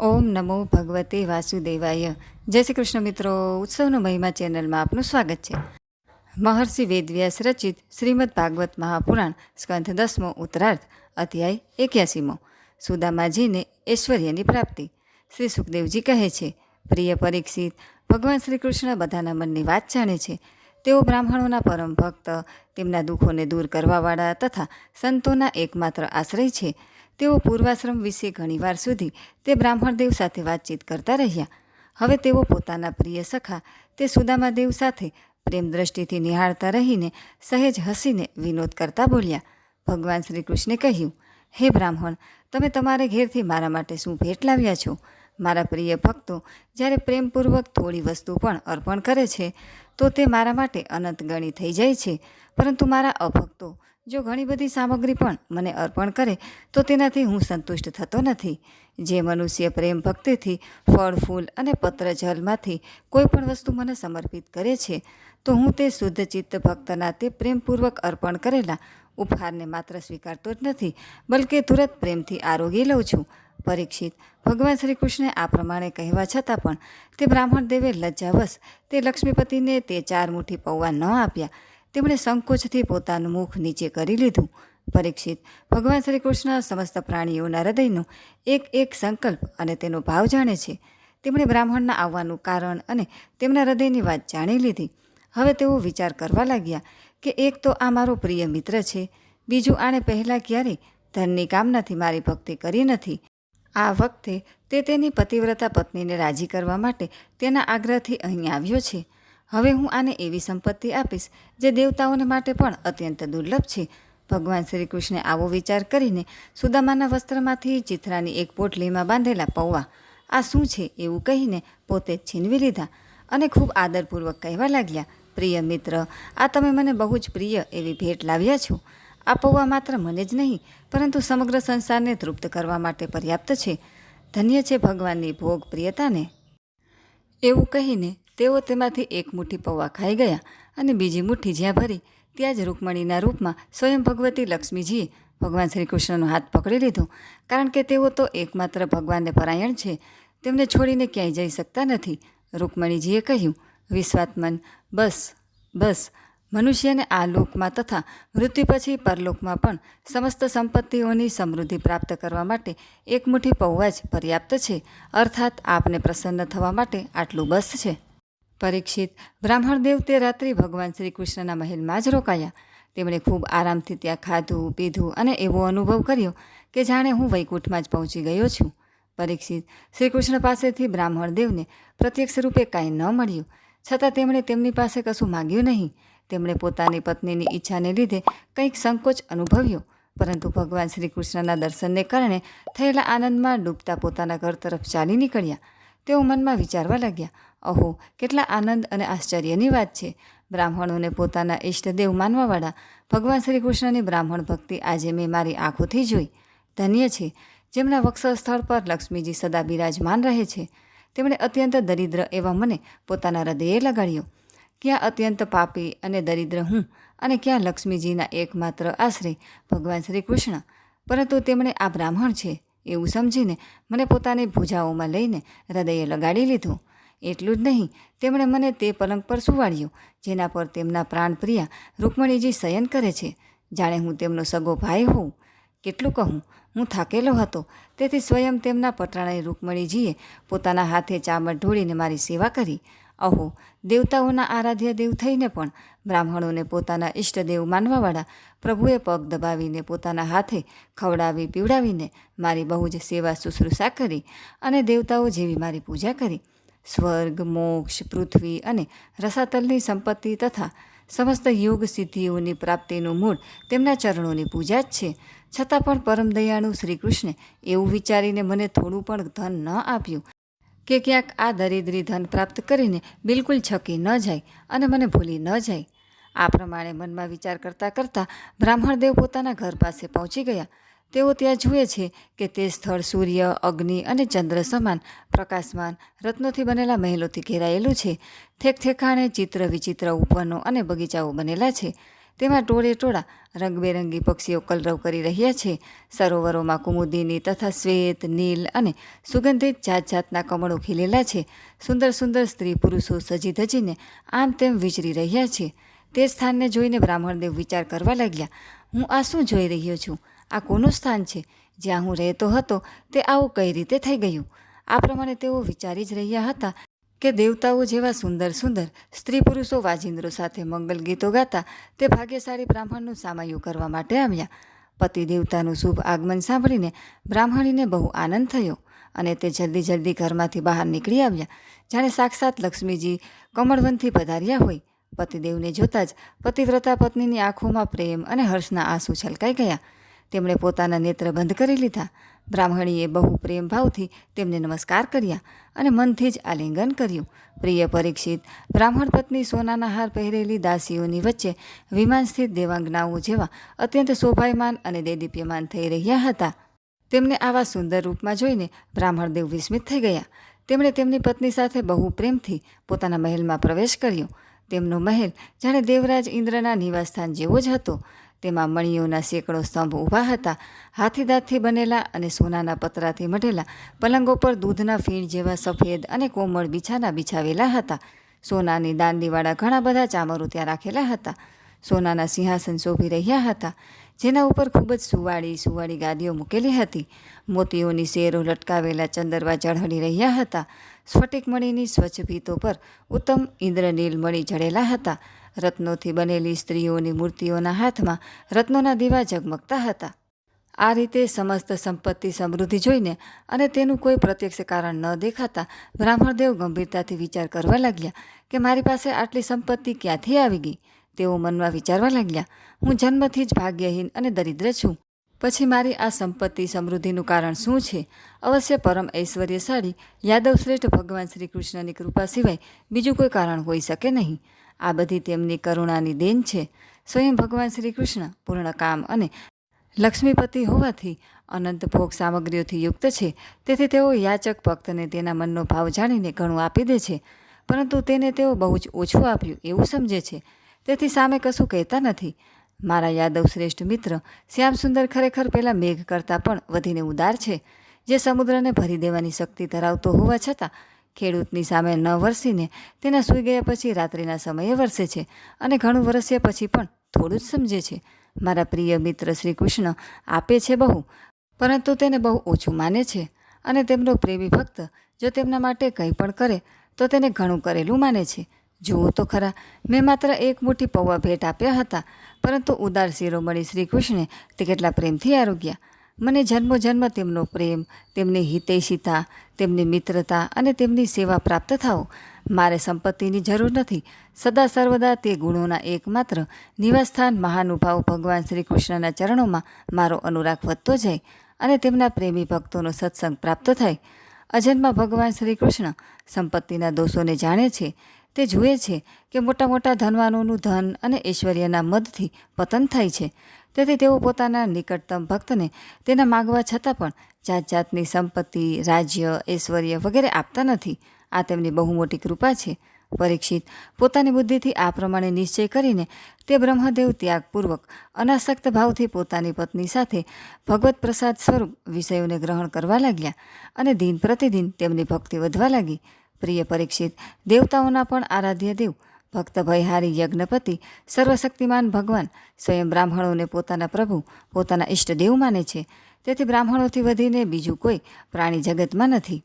ઓમ નમો ભગવતે વાસુદેવાય. જય શ્રી કૃષ્ણ મિત્રો, ઉત્સવનો મહિમા ચેનલમાં આપનું સ્વાગત છે. મહર્ષિ વેદવ્યાસ રચિત શ્રીમદ ભાગવત મહાપુરાણ સ્કંધ દસમો ઉત્તરાર્ધ, અધ્યાય એક્યાસીમો. સુદામાજીને ઐશ્વર્યની પ્રાપ્તિ. શ્રી સુખદેવજી કહે છે, પ્રિય પરીક્ષિત, ભગવાન શ્રી કૃષ્ણ બધાના મનની વાત જાણે છે. તેઓ બ્રાહ્મણોના પરમ ભક્ત, તેમના દુઃખોને દૂર કરવાવાળા તથા સંતોના એકમાત્ર આશ્રય છે. તેઓ પૂર્વાશ્રમ વિશે ઘણીવાર સુધી તે બ્રાહ્મણદેવ સાથે વાતચીત કરતા રહ્યા. હવે તેઓ પોતાના પ્રિય સખા, તે સુદામાદેવ સાથે પ્રેમ દ્રષ્ટિથી નિહાળતા રહીને સહેજ હસીને વિનોદ કરતા બોલ્યા, ભગવાન શ્રી કૃષ્ણે કહ્યું, હે બ્રાહ્મણ, તમે તમારે ઘેરથી મારા માટે શું ભેટ લાવ્યા છો? મારા પ્રિય ભક્તો જ્યારે પ્રેમપૂર્વક થોડી વસ્તુ પણ અર્પણ કરે છે, તો તે મારા માટે અનંત ગણી થઈ જાય છે, પરંતુ મારા અભક્તો જો ઘણી બધી સામગ્રી પણ મને અર્પણ કરે, તો તેનાથી હું સંતુષ્ટ થતો નથી. જે મનુષ્ય પ્રેમ ભક્તિથી, ફળ, ફૂલ અને પત્ર જલમાંથી કોઈ પણ વસ્તુ મને સમર્પિત કરે છે, તો હું તે શુદ્ધ ચિત્ત ભક્તના તે પ્રેમપૂર્વક અર્પણ કરેલા ઉપહારને માત્ર સ્વીકારતો જ નથી, બલકે તુરત પ્રેમથી આરોગી લઉં છું. પરીક્ષિત, ભગવાન શ્રી કૃષ્ણે આ પ્રમાણે કહેવા છતાં પણ તે બ્રાહ્મણ દેવે લજ્જાવશ. તે લક્ષ્મીપતિને તે ચાર મુઠ્ઠી પૌવા ન આપ્યા. તેમણે સંકોચથી પોતાનું મુખ નીચે કરી લીધું. પરીક્ષિત ભગવાન શ્રી કૃષ્ણ સમસ્ત પ્રાણીઓના હૃદયનો એક એક સંકલ્પ અને તેનો ભાવ જાણે છે. તેમણે બ્રાહ્મણના આવવાનું કારણ અને તેમના હૃદયની વાત જાણી લીધી. હવે તેઓ વિચાર કરવા લાગ્યા કે એક તો આ મારો પ્રિય મિત્ર છે, બીજું આણે પહેલાં ક્યારેય ધનની કામનાથી મારી ભક્તિ કરી નથી. આ વખતે તે તેની પતિવ્રતા પત્નીને રાજી કરવા માટે તેના આગ્રહથી અહીં આવ્યો છે. હવે હું આને એવી સંપત્તિ આપીશ જે દેવતાઓને માટે પણ અત્યંત દુર્લભ છે. ભગવાન શ્રી કૃષ્ણે આવો વિચાર કરીને સુદામાના વસ્ત્રમાંથી ચિથરાની એક પોટલીમાં બાંધેલા પૌવા, આ શું છે એવું કહીને પોતે છીનવી લીધા અને ખૂબ આદરપૂર્વક કહેવા લાગ્યા, પ્રિય મિત્ર, આ તમે મને બહુ જ પ્રિય એવી ભેટ લાવ્યા છો. આ પૌવા માત્ર મને જ નહીં, પરંતુ સમગ્ર સંસારને તૃપ્ત કરવા માટે પર્યાપ્ત છે. ધન્ય છે ભગવાનની ભોગ પ્રિયતાને. એવું કહીને તેઓ તેમાંથી એક મુઠ્ઠી પૌવા ખાઈ ગયા અને બીજી મુઠ્ઠી જ્યાં ભરી, ત્યાં જ રૂકમણીના રૂપમાં સ્વયં ભગવતી લક્ષ્મીજીએ ભગવાન શ્રી કૃષ્ણનો હાથ પકડી લીધો. કારણ કે તેઓ તો એકમાત્ર ભગવાનને પરાયણ છે, તેમને છોડીને ક્યાંય જઈ શકતા નથી. રૂકમણીજીએ કહ્યું વિશ્વાત્મન બસ બસ. મનુષ્યને આ લોકમાં તથા મૃત્યુ પછી પરલોકમાં પણ સમસ્ત સંપત્તિઓની સમૃદ્ધિ પ્રાપ્ત કરવા માટે એક મુઠ્ઠી પૌવા જ પર્યાપ્ત છે. અર્થાત આપને પ્રસન્ન થવા માટે આટલું બસ છે. પરીક્ષિત બ્રાહ્મણદેવ તે રાત્રિ ભગવાન શ્રી કૃષ્ણના મહેલમાં જ રોકાયા. તેમણે ખૂબ આરામથી ત્યાં ખાધું, પીધું અને એવો અનુભવ કર્યો કે જાણે હું વૈકુંઠમાં જ પહોંચી ગયો છું. પરીક્ષિત શ્રી કૃષ્ણ પાસેથી બ્રાહ્મણદેવને પ્રત્યક્ષ રૂપે કાંઈ ન મળ્યું. છતાં તેમણે તેમની પાસે કશું માગ્યું નહીં. તેમણે પોતાની પત્નીની ઈચ્છાને લીધે કંઈક સંકોચ અનુભવ્યો. પરંતુ ભગવાન શ્રી કૃષ્ણના દર્શનને કારણે થયેલા આનંદમાં ડૂબતા પોતાના ઘર તરફ ચાલી નીકળ્યા. તેઓ મનમાં વિચારવા લાગ્યા અહો, કેટલા આનંદ અને આશ્ચર્યની વાત છે. બ્રાહ્મણોને પોતાના ઈષ્ટદેવ માનવાવાળા, ભગવાન શ્રી કૃષ્ણની બ્રાહ્મણ ભક્તિ આજે મેં મારી આંખોથી જોઈ. ધન્ય છે, જેમના વક્ષ સ્થળ પર લક્ષ્મીજી સદા બિરાજમાન રહે છે. તેમણે અત્યંત દરિદ્ર એવા મને પોતાના હૃદયે લગાડ્યો. ક્યાં અત્યંત પાપી અને દરિદ્ર હું અને ક્યાં લક્ષ્મીજીના એકમાત્ર આશરે ભગવાન શ્રી કૃષ્ણ. પરંતુ તેમણે આ બ્રાહ્મણ છે એવું સમજીને મને પોતાની ભૂજાઓમાં લઈને હૃદયે લગાડી લીધું. એટલું જ નહીં, તેમણે મને તે પલંગ પર સુવાડ્યું, જેના પર તેમના પ્રાણપ્રિયા રૂકમણીજી શયન કરે છે. જાણે હું તેમનો સગો ભાઈ હોઉં. કેટલું કહું, હું થાકેલો હતો. તેથી સ્વયં તેમના પટાણાએ રૂકમણીજીએ પોતાના હાથે ચામડ ઢોળીને મારી સેવા કરી. અહો, દેવતાઓના આરાધ્ય દેવ થઈને પણ બ્રાહ્મણોને પોતાના ઈષ્ટદેવ માનવાવાળા પ્રભુએ પગ દબાવીને પોતાના હાથે ખવડાવી પીવડાવીને મારી બહુ જ સેવા શુશ્રૂષા કરી અને દેવતાઓ જેવી મારી પૂજા કરી. સ્વર્ગ, મોક્ષ, પૃથ્વી અને રસાતલની સંપત્તિ તથા સમસ્ત યોગ સિદ્ધિઓની પ્રાપ્તિનું મૂળ તેમના ચરણોની પૂજા જ છે. છતાં પણ પરમ દયાળુ શ્રીકૃષ્ણે એવું વિચારીને મને થોડું પણ ધન ન આપ્યું કે ક્યાંક આ દરિદ્રી ધન પ્રાપ્ત કરીને બિલકુલ છકી ન જાય અને મને ભૂલી ન જાય. આ પ્રમાણે મનમાં વિચાર કરતાં કરતાં બ્રાહ્મણદેવ પોતાના ઘર પાસે પહોંચી ગયા. તેઓ ત્યાં જુએ છે કે તે સ્થળ સૂર્ય, અગ્નિ અને ચંદ્ર સમાન પ્રકાશમાન રત્નોથી બનેલા મહેલોથી ઘેરાયેલું છે. ઠેક ચિત્ર વિચિત્ર ઉપવનો અને બગીચાઓ બનેલા છે. તેમાં ટોળે ટોળા રંગબેરંગી પક્ષીઓ કલરવ કરી રહ્યા છે. સરોવરોમાં કુમુદીની તથા શ્વેત, નીલ અને સુગંધિત જાત જાતના કમળો ખીલેલા છે. સુંદર સુંદર સ્ત્રી પુરુષો સજી ધજીને આમ તેમ વિચરી રહ્યા છે. તે સ્થાનને જોઈને બ્રાહ્મણદેવ વિચાર કરવા લાગ્યા, હું આ શું જોઈ રહ્યો છું? આ કોનું સ્થાન છે? જ્યાં હું રહેતો હતો, તે આવું કઈ રીતે થઈ ગયું? આ પ્રમાણે તેઓ વિચારી જ રહ્યા હતા કે દેવતાઓ જેવા સુંદર સુંદર સ્ત્રી પુરુષો વાજિંદ્રો સાથે મંગલ ગીતો ગાતા તે ભાગ્યશાળી બ્રાહ્મણનું સામયું કરવા માટે આવ્યા. પતિ દેવતાનું શુભ આગમન સાંભળીને બ્રાહ્મણીને બહુ આનંદ થયો અને તે જલ્દી જલ્દી ઘરમાંથી બહાર નીકળી આવ્યા, જાણે સાક્ષાત લક્ષ્મીજી કમળવનથી પધાર્યા હોય. પતિદેવને જોતા જ પતિવ્રતા પત્નીની આંખોમાં પ્રેમ અને હર્ષના આંસુ છલકાઈ ગયા. તેમણે પોતાના નેત્ર બંધ કરી લીધા. બ્રાહ્મણીએ બહુ પ્રેમ ભાવથી તેમને નમસ્કાર કર્યા અને મનથી જ આલિંગન કર્યું. પ્રિય પરીક્ષિત, બ્રાહ્મણ પત્ની સોનાના હાર પહેરેલી દાસીઓની વચ્ચે વિમાન સ્થિત દેવાંગનાઓ જેવા અત્યંત શોભાયમાન અને દેદીપ્યમાન થઈ રહ્યા હતા. તેમને આવા સુંદર રૂપમાં જોઈને બ્રાહ્મણદેવ વિસ્મિત થઈ ગયા. તેમણે તેમની પત્ની સાથે બહુ પ્રેમથી પોતાના મહેલમાં પ્રવેશ કર્યો. તેમનો મહેલ જાણે દેવરાજ ઇન્દ્રના નિવાસસ્થાન જેવો જ હતો. તેમાં મણીઓના સેંકડો સ્તંભ ઊભા હતા. હાથીદાંતથી બનેલા અને સોનાના પતરાથી મઢેલા પલંગો પર દૂધના ફીણ જેવા સફેદ અને કોમળ બિછાના બિછાવેલા હતા. સોનાની દાંડીવાળા ઘણા બધા ચામરો ત્યાં રાખેલા હતા. સોનાના સિંહાસન શોભી રહ્યા હતા. જેના ઉપર ખૂબ જ સુવાળી સુવાળી ગાદીઓ મૂકેલી હતી. મોતીઓની શેરો લટકાવેલા ચંદરવા ઝળહળી રહ્યા હતા. સ્ફટિક મણીની સ્વચ્છ ભીતો પર ઉત્તમ ઇન્દ્રનીલ મણી જડેલા હતા. રત્નોથી બનેલી સ્ત્રીઓની મૂર્તિઓના હાથમાં રત્નોના દીવા ઝગમગતા હતા. આ રીતે સમસ્ત સંપત્તિ સમૃદ્ધિ જોઈને અને તેનું કોઈ પ્રત્યક્ષ કારણ ન દેખાતા બ્રાહ્મણદેવ ગંભીરતાથી વિચાર કરવા લાગ્યા કે મારી પાસે આટલી સંપત્તિ ક્યાંથી આવી ગઈ? તેઓ મનમાં વિચારવા લાગ્યા, હું જન્મથી જ ભાગ્યહીન અને દરિદ્ર છું. પછી મારી આ સંપત્તિ સમૃદ્ધિનું કારણ શું છે? અવશ્ય પરમ ઐશ્વર્યશાળી યાદવ શ્રેષ્ઠ ભગવાન શ્રી કૃષ્ણની કૃપા સિવાય બીજું કોઈ કારણ હોઈ શકે નહીં. આ બધી તેમની કરુણાની દેન છે. સ્વયં ભગવાન શ્રી કૃષ્ણ પૂર્ણ કામ અને લક્ષ્મીપતિ હોવાથી અનંત ભોગ સામગ્રીઓથી યુક્ત છે. તેથી તેઓ યાચક ભક્તને તેના મનનો ભાવ જાણીને ઘણું આપી દે છે. પરંતુ તેને તેઓ બહુ જ ઓછું આપ્યું એવું સમજે છે. તેથી સામે કશું કહેતા નથી. મારા યાદવ શ્રેષ્ઠ મિત્ર, શ્યામ સુંદર ખરેખર પેલા મેઘ કરતાં પણ વધીને ઉદાર છે. જે સમુદ્રને ભરી દેવાની શક્તિ ધરાવતો હોવા છતાં, ખેડૂતની સામે ન વરસીને તેના સૂઈ ગયા પછી રાત્રિના સમયે વરસે છે અને ઘણું વરસ્યા પછી પણ થોડું જ સમજે છે. મારા પ્રિય મિત્ર શ્રી કૃષ્ણ આપે છે બહુ, પરંતુ તેને બહુ ઓછું માને છે અને તેમનો પ્રેમી ભક્ત જો તેમના માટે કંઈ પણ કરે, તો તેને ઘણું કરેલું માને છે. જુઓ તો ખરા, મેં માત્ર એક મુઠ્ઠી પૌવા ભેટ આપ્યા હતા, પરંતુ ઉદાર શિરોમણી શ્રી કૃષ્ણે તે કેટલા પ્રેમથી આરોગ્યા. મને જન્મો જન્મ તેમનો પ્રેમ, તેમની હિતૈષિતા, તેમની મિત્રતા અને તેમની સેવા પ્રાપ્ત થાઓ. મારે સંપત્તિની જરૂર નથી. સદા સર્વદા તે ગુણોના એકમાત્ર નિવાસસ્થાન મહાનુભાવ ભગવાન શ્રી કૃષ્ણના ચરણોમાં મારો અનુરાગ વધતો જાય અને તેમના પ્રેમી ભક્તોનો સત્સંગ પ્રાપ્ત થાય. અજન્મા ભગવાન શ્રી કૃષ્ણ સંપત્તિના દોષોને જાણે છે. તે જુએ છે કે મોટા મોટા ધનવાનોનું ધન અને ઐશ્વર્યના મદથી પતન થાય છે. તેથી તેઓ પોતાના નિકટતમ ભક્તને તેના માગવા છતાં પણ જાત જાતની સંપત્તિ, રાજ્ય, ઐશ્વર્ય વગેરે આપતા નથી. આ તેમની બહુ મોટી કૃપા છે. પરીક્ષિત, પોતાની બુદ્ધિથી આ પ્રમાણે નિશ્ચય કરીને તે બ્રહ્મદેવ ત્યાગપૂર્વક અનાસક્ત ભાવથી પોતાની પત્ની સાથે ભગવત પ્રસાદ સ્વરૂપ વિષયોને ગ્રહણ કરવા લાગ્યા અને દિન પ્રતિદિન તેમની ભક્તિ વધવા લાગી. પ્રિય પરીક્ષિત, દેવતાઓના પણ આરાધ્ય દેવ ભક્ત ભયહારી યજ્ઞપતિ, સર્વશક્તિમાન ભગવાન, સ્વયં બ્રાહ્મણોને પોતાના પ્રભુ, પોતાના ઈષ્ટદેવ માને છે. તેથી બ્રાહ્મણોથી વધીને બીજું કોઈ પ્રાણી જગતમાં નથી.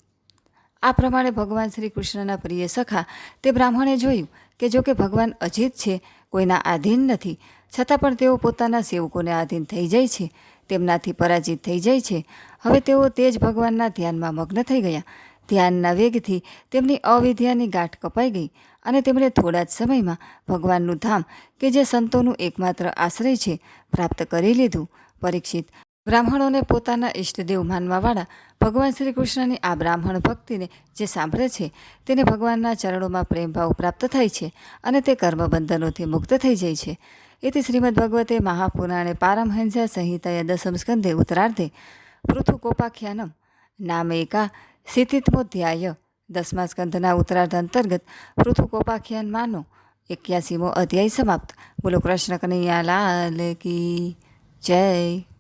આ પ્રમાણે ભગવાન શ્રી કૃષ્ણના પ્રિય સખા તે બ્રાહ્મણે જોયું કે જો કે ભગવાન અજીત છે, કોઈના આધીન નથી. છતાં પણ તેઓ પોતાના સેવકોને આધીન થઈ જાય છે, તેમનાથી પરાજિત થઈ જાય છે. હવે તેઓ તે જ ભગવાનના ધ્યાનમાં મગ્ન થઈ ગયા. ધ્યાનના વેગથી તેમની અવિદ્યાની ગાંઠ કપાઈ ગઈ અને તેમણે થોડા જ સમયમાં ભગવાનનું ધામ, કે જે સંતોનું એકમાત્ર આશ્રય છે, પ્રાપ્ત કરી લીધું. પરીક્ષિત બ્રાહ્મણોને પોતાના ઈષ્ટદેવ માનવાવાળા ભગવાન શ્રી કૃષ્ણની આ બ્રાહ્મણ ભક્તિને જે સાંભળે છે, તેને ભગવાનના ચરણોમાં પ્રેમભાવ પ્રાપ્ત થાય છે અને તે કર્મબંધનોથી મુક્ત થઈ જાય છે. એથી શ્રીમદ ભગવતે મહાપુરાણે પારમહંસા સંહિતાએ દસમ સ્કંધે ઉત્તરાર્ધે પૃથુકોપાખ્યાનમ નામેકા સ્થિતિત્મોધ્યાય દસમા સ્કંધના ઉત્તરાર્ધ અંતર્ગત પૃથુકોપાખ્યાનમાંનો એક્યાસીમો અધ્યાય સમાપ્ત. બોલો કૃષ્ણ કનૈયા લાલ કી જય.